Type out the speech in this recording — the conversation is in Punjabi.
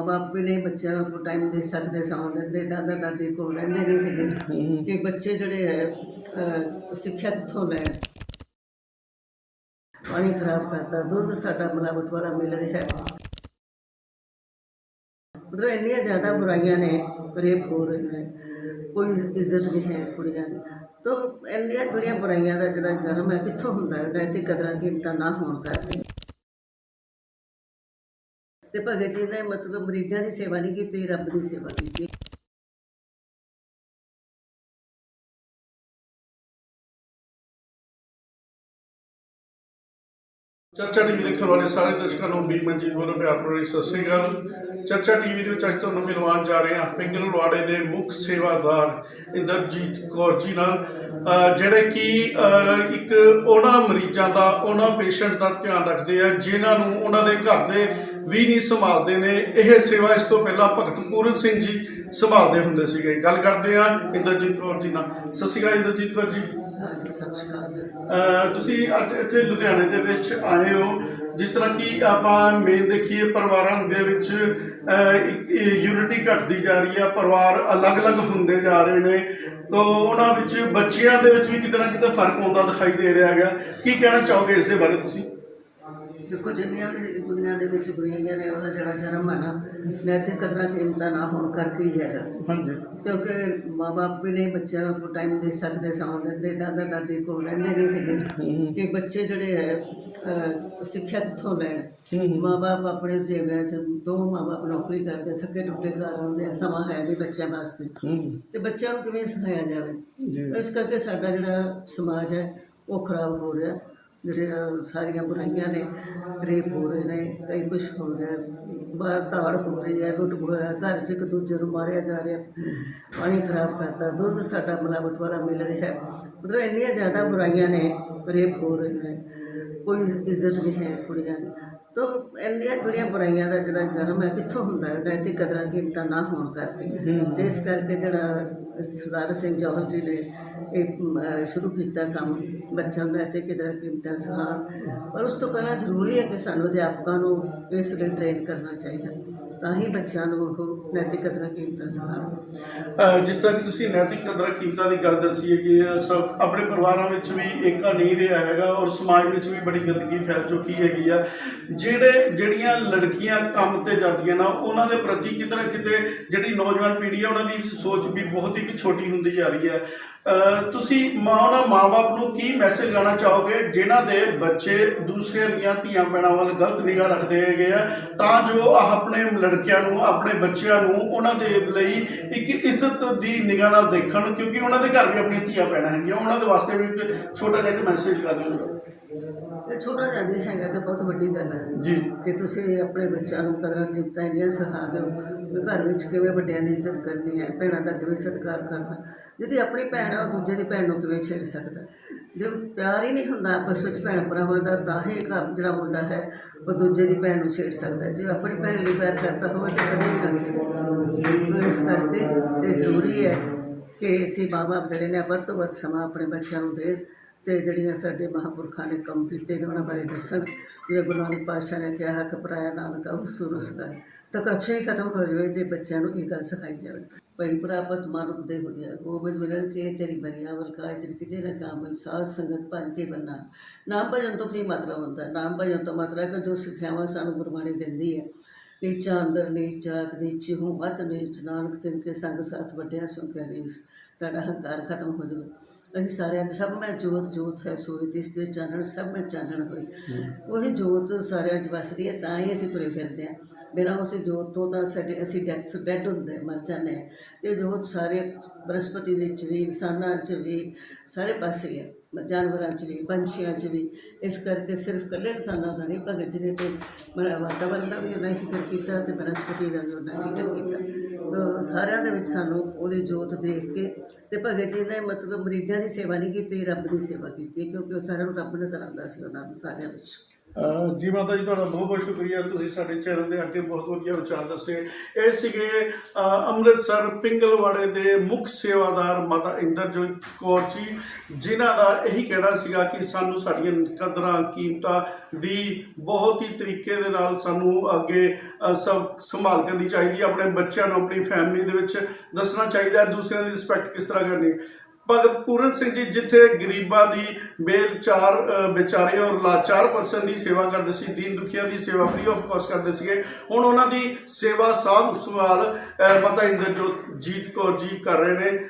ਮਾਪੇ ਵੀ ਨਹੀਂ ਬੱਚਿਆਂ ਨੂੰ ਟਾਈਮ ਦੇ ਸਕਦੇ ਸੌਂ ਦਿੰਦੇ ਦਾਦਾ ਦਾਦੀ ਕੋਲ ਰਹਿੰਦੇ ਨਹੀਂ ਹੈਗੇ ਕਿ ਬੱਚੇ ਜਿਹੜੇ ਹੈ ਅਹ, ਸਿੱਖਿਆ ਕਿੱਥੋਂ ਲੈਣ ਪਾਣੀ ਖਰਾਬ ਕਰਦਾ ਦੁੱਧ ਸਾਡਾ ਮਿਲਾਵਟ ਵਾਲਾ ਮਿਲ ਰਿਹਾ ਹੈ ਮਤਲਬ ਇੰਨੀਆਂ ਜ਼ਿਆਦਾ ਬੁਰਾਈਆਂ ਨੇ ਰੇਪ ਹੋ ਰਹੇ ਨੇ ਕੋਈ ਇੱਜ਼ਤ ਨਹੀਂ ਹੈ ਕੁੜੀਆਂ ਦੀ ਤੋ ਇੰਨੀਆਂ ਬੜੀਆਂ ਬੁਰਾਈਆਂ ਦਾ ਜਿਹੜਾ ਜਨਮ ਹੈ ਕਿੱਥੋਂ ਹੁੰਦਾ ਹੈ ਨੈਤਿਕ ਕਦਰਾਂ ਕੀਮਤਾਂ ਨਾ ਹੋਣ ਕਰਕੇ ਤੇ ਭਗਤ ਜੀ ਨੇ ਮਤਲਬ ਮਰੀਜ਼ਾਂ ਦੀ ਸੇਵਾ ਨਹੀਂ ਕੀਤੀ, ਰੱਬ ਦੀ ਸੇਵਾ ਕੀਤੀ। ਚਰਚਾ ਟੀਵੀ ਦੇਖਣ ਵਾਲੇ ਸਾਰੇ ਦਰਸ਼ਕਾਂ ਨੂੰ ਬੀ ਮਨਜੀਤ ਵੱਲੋਂ ਪਿਆਰ ਭਰੀ ਸਤਿ ਸ੍ਰੀ ਅਕਾਲ। ਚਰਚਾ ਟੀਵੀ ਦੇ ਵਿੱਚ ਅੱਜ ਤੁਹਾਨੂੰ ਮਿਲਵਾਉਣ ਜਾ ਰਹੇ ਹਾਂ। ਪਿੰਗਲਵਾੜੇ ਦੇ ਮੁੱਖ ਸੇਵਾਦਾਰ ਇੰਦਰਜੀਤ ਕੌਰ ਜੀ ਨਾਲ। ਜਿਹੜੇ ਕਿ ਇੱਕ ਉਹਨਾਂ ਮਰੀਜ਼ਾਂ ਦਾ, ਉਹਨਾਂ ਪੇਸ਼ੈਂਟ ਦਾ ਧਿਆਨ ਰੱਖਦੇ ਆ, ਜਿਨ੍ਹਾਂ ਨੂੰ ਉਹਨਾਂ ਦੇ ਘਰ ਦੇ ਵੀ ਨਹੀਂ ਸੰਭਾਲਦੇ ਨੇ। ਇਹ ਸੇਵਾ ਇਸ ਤੋਂ ਪਹਿਲਾਂ ਭਗਤ ਪੂਰਨ ਸਿੰਘ ਜੀ ਸੰਭਾਲਦੇ ਹੁੰਦੇ ਸੀਗੇ। ਗੱਲ ਕਰਦੇ ਆ ਇੰਦਰਜੀਤ ਕੌਰ ਜੀ ਨਾਲ। ਸਤਿ ਸ੍ਰੀ ਅਕਾਲ ਇੰਦਰਜੀਤ ਕੌਰ ਜੀ। ਸਤਿ ਸ਼੍ਰੀ ਅਕਾਲ ਤੁਸੀਂ ਅੱਜ ਇੱਥੇ ਲੁਧਿਆਣੇ ਦੇ ਵਿੱਚ ਆਏ ਹੋ। ਜਿਸ ਤਰ੍ਹਾਂ ਕਿ ਆਪਾਂ ਮੇਨ ਦੇਖੀਏ ਪਰਿਵਾਰਾਂ ਦੇ ਵਿੱਚ ਯੂਨਿਟੀ ਘਟਦੀ ਜਾ ਰਹੀ ਆ। ਪਰਿਵਾਰ ਅਲੱਗ-ਅਲੱਗ ਹੁੰਦੇ ਜਾ ਰਹੇ ਨੇ। ਤੋਂ ਉਹਨਾਂ ਵਿੱਚ ਬੱਚਿਆਂ ਦੇ ਵਿੱਚ ਵੀ ਕਿਤੇ ਨਾ ਕਿਤੇ ਫ਼ਰਕ ਆਉਂਦਾ ਦਿਖਾਈ ਦੇ ਰਿਹਾ ਹੈਗਾ। ਕੀ ਕਹਿਣਾ ਚਾਹੋਗੇ ਇਸ ਦੇ ਬਾਰੇ ਤੁਸੀਂ? ਦੇਖੋ ਜਿੰਨੀਆਂ ਵੀ ਦੁਨੀਆ ਦੇ ਵਿੱਚ ਬੁਰਾਈਆਂ ਨੇ ਉਹਦਾ ਜਿਹੜਾ ਜਨਮ ਹੈ ਨਾ ਨੈਤਿਕ ਕਦਰਾਂ ਕੀਮਤਾਂ ਨਾ ਹੋਣ ਕਰਕੇ ਹੀ ਹੈਗਾ। ਹਾਂਜੀ। ਕਿਉਂਕਿ ਮਾਪੇ ਵੀ ਨਹੀਂ ਬੱਚਿਆਂ ਨੂੰ ਟਾਈਮ ਦੇ ਸਕਦੇ ਸੌਂ ਦਿੰਦੇ ਦਾਦਾ ਦਾਦੀ ਕੋਲ ਰਹਿੰਦੇ ਨਹੀਂ ਹੈਗੇ। ਕਿ ਬੱਚੇ ਜਿਹੜੇ ਹੈ ਸਿੱਖਿਆ ਕਿੱਥੋਂ ਲੈਣ? ਮਾਪੇ ਆਪਣੇ ਜੇਬਾਂ 'ਚ ਦੋ ਮਾਪੇ ਨੌਕਰੀ ਕਰਦੇ ਥੱਕੇ ਟੁੱਟੇ ਘਰ ਆਉਂਦੇ ਆ, ਸਮਾਂ ਹੈ ਨਹੀਂ ਬੱਚਿਆਂ ਵਾਸਤੇ। ਤੇ ਬੱਚਿਆਂ ਨੂੰ ਕਿਵੇਂ ਸਿਖਾਇਆ ਜਾਵੇ? ਇਸ ਕਰਕੇ ਸਾਡਾ ਜਿਹੜਾ ਸਮਾਜ ਹੈ ਉਹ ਖਰਾਬ ਹੋ ਰਿਹਾ। ਜਿਹੜੀਆਂ ਸਾਰੀਆਂ ਬੁਰਾਈਆਂ ਨੇ ਰੇਪ ਹੋ ਰਹੇ ਨੇ, ਕਈ ਕੁਛ ਹੋ ਰਿਹਾ ਬਾਹਰ ਧਾੜ ਹੋ ਰਹੀ ਹੈ, ਲੁੱਟ ਹੋਇਆ ਘਰ 'ਚ ਇੱਕ ਦੂਜੇ ਨੂੰ ਮਾਰਿਆ ਜਾ ਰਿਹਾ ਪਾਣੀ ਖਰਾਬ ਕਰਦਾ ਦੁੱਧ ਸਾਡਾ ਮਿਲਾਵਟ ਵਾਲਾ ਮਿਲ ਰਿਹਾ ਮਤਲਬ ਇੰਨੀਆਂ ਜ਼ਿਆਦਾ ਬੁਰਾਈਆਂ ਨੇ ਰੇਪ ਹੋ ਰਹੇ ਨੇ। ਕੋਈ ਇੱਜ਼ਤ ਨਹੀਂ ਹੈ ਕੁੜੀਆਂ ਦੀ। ਤੋ ਇੰਨੀਆਂ ਬੜੀਆਂ ਬੁਰਾਈਆਂ ਦਾ ਜਿਹੜਾ ਜਨਮ ਹੈ ਕਿੱਥੋਂ ਹੁੰਦਾ ਹੈ? ਨੈਤਿਕ ਕਦਰਾਂ ਕੀਮਤਾਂ ਨਾ ਹੋਣ ਕਰਕੇ। ਤੇ ਇਸ ਕਰਕੇ ਜਿਹੜਾ ਸਰਦਾਰ ਸਿੰਘ ਜੌਹਰ ਜੀ ਨੇ ਇਹ ਸ਼ੁਰੂ ਕੀਤਾ ਕੰਮ ਬੱਚਿਆਂ ਨੂੰ ਨੈਤਿਕ ਕਦਰਾਂ ਕੀਮਤਾਂ ਸਿਖਾਉਣ। ਪਰ ਉਸ ਤੋਂ ਪਹਿਲਾਂ ਜ਼ਰੂਰੀ ਹੈ ਕਿ ਸਾਨੂੰ ਅਧਿਆਪਕਾਂ ਨੂੰ ਇਸ ਲਈ ਟ੍ਰੇਨ ਕਰਨਾ ਚਾਹੀਦਾ। ਤਾਂ ਹੀ ਬੱਚਿਆਂ ਨੂੰ ਉਹ ਨੈਤਿਕ ਕਦਰਾਂ ਕੀਮਤਾਂ ਸਿਖਾਉਣ ਅਹ ਜਿਸ ਤਰ੍ਹਾਂ ਕਿ ਤੁਸੀਂ ਨੈਤਿਕ ਕਦਰਾਂ ਕੀਮਤਾਂ ਦੀ ਗੱਲ ਦੱਸੀ ਹੈ ਕਿ ਸਭ ਆਪਣੇ ਪਰਿਵਾਰਾਂ ਵਿੱਚ ਵੀ ਏਕਾ ਨਹੀਂ ਰਿਹਾ ਹੈਗਾ ਔਰ ਸਮਾਜ ਵਿੱਚ ਵੀ ਬੜੀ ਗੰਦਗੀ ਫੈਲ ਚੁੱਕੀ ਹੈਗੀ ਆ। ਜਿਹੜੇ, ਜਿਹੜੀਆਂ ਲੜਕੀਆਂ ਕੰਮ ਤੇ ਜਾਂਦੀਆਂ ਨਾ, ਉਹਨਾਂ ਦੇ ਪ੍ਰਤੀ ਕਿਤੇ ਨਾ ਕਿਤੇ ਜਿਹੜੀ ਨੌਜਵਾਨ ਪੀੜ੍ਹੀ ਹੈ ਉਹਨਾਂ ਦੀ ਸੋਚ ਵੀ ਬਹੁਤ ਹੀ ਛੋਟੀ ਹੁੰਦੀ ਜਾ ਰਹੀ ਹੈ। ਅਹ, ਤੁਸੀਂ ਮਾਂ ਉਹਨਾਂ ਮਾਂ-ਬਾਪ ਨੂੰ ਕੀ ਮੈਸੇਜ ਲਾਣਾ ਚਾਹੋਗੇ ਜਿਨ੍ਹਾਂ ਦੇ ਬੱਚੇ ਦੂਸਰੇ ਦੀਆਂ ਧੀਆਂ ਭੈਣਾਂ ਵੱਲ ਗਲਤ ਨਿਗਾਹ ਰੱਖਦੇ ਹੈਗੇ ਆ, ਤਾਂ ਜੋ ਆਹ ਆਪਣੇ ਲੜਕਿਆਂ ਨੂੰ ਆਪਣੇ ਬੱਚਿਆਂ ਨੂੰ ਉਹਨਾਂ ਦੇ ਲਈ ਇੱਕ ਇੱਜ਼ਤ ਦੀ ਨਿਗਾਹ ਨਾਲ ਦੇਖਣ ਕਿਉਂਕਿ ਉਹਨਾਂ ਦੇ ਘਰ ਵੀ ਆਪਣੀਆਂ ਧੀਆਂ ਭੈਣਾਂ ਹੈਗੀਆਂ। ਉਹਨਾਂ ਦੇ ਵਾਸਤੇ ਵੀ ਇੱਕ ਛੋਟਾ ਜਿਹਾ ਇੱਕ ਮੈਸੇਜ ਕਰ ਦਿਓ। ਇਹ ਛੋਟਾ ਜਿਹਾ ਨਹੀਂ ਹੈਗਾ ਤਾਂ ਬਹੁਤ ਵੱਡੀ ਗੱਲ ਹੈ। ਜੀ। ਕਿ ਤੁਸੀਂ ਆਪਣੇ ਬੱਚਿਆਂ ਨੂੰ ਕਦਰਾਂ ਕੀਮਤਾਂ ਇੰਨੀਆਂ ਸਿਖਾ ਦਿਓ ਘਰ ਵਿੱਚ ਕਿਵੇਂ ਵੱਡਿਆਂ ਦੀ ਇੱਜ਼ਤ ਕਰਨੀ ਹੈ ਭੈਣਾਂ ਦਾ ਕਿਵੇਂ ਸਤਿਕਾਰ ਕਰਨਾ। ਜਿਹਦੀ ਆਪਣੀ ਭੈਣ ਆ ਉਹ ਦੂਜੇ ਦੀ ਭੈਣ ਨੂੰ ਕਿਵੇਂ ਛੇੜ ਸਕਦਾ? ਜੇ ਪਿਆਰ ਹੀ ਨਹੀਂ ਹੁੰਦਾ ਆਪਸ ਵਿੱਚ ਭੈਣ ਭਰਾਵਾਂ ਦਾ ਤਾਂ ਹੀ ਘਰ ਜਿਹੜਾ ਮੁੰਡਾ ਹੈ ਉਹ ਦੂਜੇ ਦੀ ਭੈਣ ਨੂੰ ਛੇੜ ਸਕਦਾ ਜੇ ਆਪਣੀ ਭੈਣ ਨੂੰ ਪਿਆਰ ਕਰਦਾ ਹੋਵੇ ਤਾਂ ਕਦੇ ਵੀ ਨਾ ਛੇੜੇਗਾ ਤਾਂ ਇਸ ਕਰਕੇ ਇਹ ਜ਼ਰੂਰੀ ਹੈ ਕਿ ਅਸੀਂ ਮਾਂ-ਬਾਪ ਜਿਹੜੇ ਨੇ ਵੱਧ ਤੋਂ ਵੱਧ ਸਮਾਂ ਆਪਣੇ ਬੱਚਿਆਂ ਨੂੰ ਦੇਣ ਤੇ ਜਿਹੜੀਆਂ ਸਾਡੇ ਮਹਾਂਪੁਰਖਾਂ ਨੇ ਕੰਮ ਕੀਤੇ ਨੇ ਉਹਨਾਂ ਬਾਰੇ ਦੱਸਣ। ਜਿਵੇਂ ਗੁਰੂ ਨਾਨਕ ਪਾਤਸ਼ਾਹ ਨੇ ਕਿਹਾ ਕਿ ਪਰਾਇਆ ਨਾਨਕਾ ਉਸ ਸੁਰਸ ਦਾ ਤਾਂ ਕਰਪਸ਼ਨ ਹੀ ਖਤਮ ਹੋ ਜਾਵੇ, ਜੇ ਬੱਚਿਆਂ ਨੂੰ ਇਹ ਗੱਲ ਸਿਖਾਈ ਜਾਵੇ। ਭਈ ਪ੍ਰਾਪਤ ਮਾਨੁਕ ਦੇ ਹੋ ਗਿਆ ਗੋਬਿੰਦ ਮਿਲਨ ਕੇ ਤੇਰੀ ਬਰੀਆ ਵਰਕਾ ਤੇਰੀ ਕਿਤੇ ਨਾ ਕਾਮ ਸਾਧ ਸੰਗਤ ਭਰ ਕੇ ਬੰਨਾ। ਨਾਮ ਭਜਨ ਤੋਂ ਕੀ ਮਤਲਬ ਹੁੰਦਾ? ਨਾਮ ਭਜਨ ਤੋਂ ਮਤਲਬ ਹੈ ਕਿ ਜੋ ਸਿੱਖਿਆਵਾਂ ਸਾਨੂੰ ਗੁਰਬਾਣੀ ਦਿੰਦੀ ਹੈ ਨੀਚਾ ਅੰਦਰ ਨੀਚ ਜਾਤ ਨੀਚ ਹੂੰ ਮਤ ਨੀਚ ਨਾਨਕ ਤਿਨ ਕੇ ਸੰਗ ਸਾਥ ਵੱਡਿਆ ਸੋ ਕਹਿ ਰੀਸ। ਤੁਹਾਡਾ ਹੰਕਾਰ ਖਤਮ ਹੋ ਜਾਵੇ। ਅਸੀਂ ਸਾਰਿਆਂ ਦੇ ਸਭ ਮੈਂ ਜੋਤ ਜੋਤ ਹੈ ਸੋਈ ਤਿਸ ਦੇ ਚਾਨਣ ਸਭ ਮੈਂ ਚਾਨਣ ਹੋਈ ਉਹੀ ਜੋਤ ਸਾਰਿਆਂ 'ਚ ਵਸਦੀ ਹੈ ਤਾਂ ਹੀ ਅਸੀਂ ਤੁਰੇ ਫਿਰਦੇ ਹਾਂ ਬਿਨਾਂ ਉਸੇ ਜੋਤ ਤੋਂ ਤਾਂ ਸਾਡੇ ਅਸੀਂ ਡੈਥ ਡੈਡ ਹੁੰਦੇ, ਮਰ ਜਾਂਦੇ ਹਾਂ। ਤੇ ਜੋਤ ਸਾਰੇ ਬਨਸਪਤੀ ਵਿੱਚ ਵੀ, ਇਨਸਾਨਾਂ 'ਚ ਵੀ, ਸਾਰੇ ਪਾਸੇ ਹੈ ਜਾਨਵਰਾਂ 'ਚ ਵੀ, ਪੰਛੀਆਂ 'ਚ ਵੀ। ਇਸ ਕਰਕੇ ਸਿਰਫ ਇਕੱਲੇ ਇਨਸਾਨਾਂ ਦਾ ਨਹੀਂ, ਭਗਤ ਜੀ ਨੇ ਤੇ ਮਰਾ ਵਾਤਾਵਰਨ ਦਾ ਵੀ ਉਹਨਾਂ ਫਿਕਰ ਕੀਤਾ ਤੇ ਬਨਸਪਤੀ ਦਾ ਵੀ ਉਹਨਾਂ ਫਿਕਰ ਕੀਤਾ। ਤਾਂ ਸਾਰਿਆਂ ਦੇ ਵਿੱਚ ਸਾਨੂੰ ਉਹਦੀ ਜੋਤ ਦੇਖ ਕੇ ਤੇ ਭਗਤ ਜੀ ਨੇ ਮਤਲਬ ਮਰੀਜ਼ਾਂ ਦੀ ਸੇਵਾ ਨਹੀਂ ਕੀਤੀ, ਰੱਬ ਦੀ ਸੇਵਾ ਕੀਤੀ, ਕਿਉਂਕਿ ਉਹ ਸਾਰਿਆਂ ਨੂੰ ਰੱਬ ਨਜ਼ਰ ਆਉਂਦਾ ਸੀ ਉਹਨਾਂ ਨੂੰ, ਸਾਰਿਆਂ ਵਿੱਚ। ਜੀ ਮਾਤਾ ਜੀ, ਤੁਹਾਡਾ ਬਹੁਤ ਬਹੁਤ ਸ਼ੁਕਰੀਆ। ਤੁਸੀਂ ਸਾਡੇ ਚੈਨਲ ਦੇ ਅੱਗੇ ਬਹੁਤ ਵਧੀਆ ਵਿਚਾਰ ਦੱਸੇ। ਇਹ ਸੀਗੇ ਅੰਮ੍ਰਿਤਸਰ ਪਿੰਗਲਵਾੜੇ ਦੇ ਮੁੱਖ ਸੇਵਾਦਾਰ ਮਾਤਾ ਇੰਦਰਜੋਤ ਕੌਰ ਜੀ, ਜਿਨ੍ਹਾਂ ਦਾ ਇਹੀ ਕਹਿਣਾ ਸੀਗਾ ਕਿ ਸਾਨੂੰ ਸਾਡੀਆਂ ਕਦਰਾਂ, ਕੀਮਤਾਂ ਦੀ ਬਹੁਤ ਹੀ ਤਰੀਕੇ ਦੇ ਨਾਲ ਸਾਨੂੰ ਅੱਗੇ ਸਭ ਸੰਭਾਲ ਕਰਨੀ ਚਾਹੀਦੀ ਹੈ। ਆਪਣੇ ਬੱਚਿਆਂ ਨੂੰ, ਆਪਣੀ ਫੈਮਿਲੀ ਦੇ ਵਿੱਚ ਦੱਸਣਾ ਚਾਹੀਦਾ ਦੂਸਰਿਆਂ ਦੀ ਰਿਸਪੈਕਟ ਕਿਸ ਤਰ੍ਹਾਂ ਕਰਨੀ ਭਗਤ ਪੂਰਨ ਸਿੰਘ ਜੀ ਜਿੱਥੇ ਗਰੀਬਾਂ ਦੀ ਬੇਲਚਾਰ ਅ, ਵਿਚਾਰੇ ਔਰ ਲਾਚਾਰ ਪਰਸਨ ਦੀ ਸੇਵਾ ਕਰਦੇ ਸੀ ਦੀਨ ਦੁਖੀਆਂ ਦੀ ਸੇਵਾ ਫ੍ਰੀ ਆਫ ਕਾਸਟ ਕਰਦੇ ਸੀਗੇ। ਹੁਣ ਉਹਨਾਂ ਦੀ ਸੇਵਾ ਸਾਂਭ ਸੰਭਾਲ ਅ, ਮਾਤਾ ਇੰਦਰਜੋਤ ਜੀਤ ਕੌਰ ਜੀ ਕਰ ਰਹੇ ਨੇ।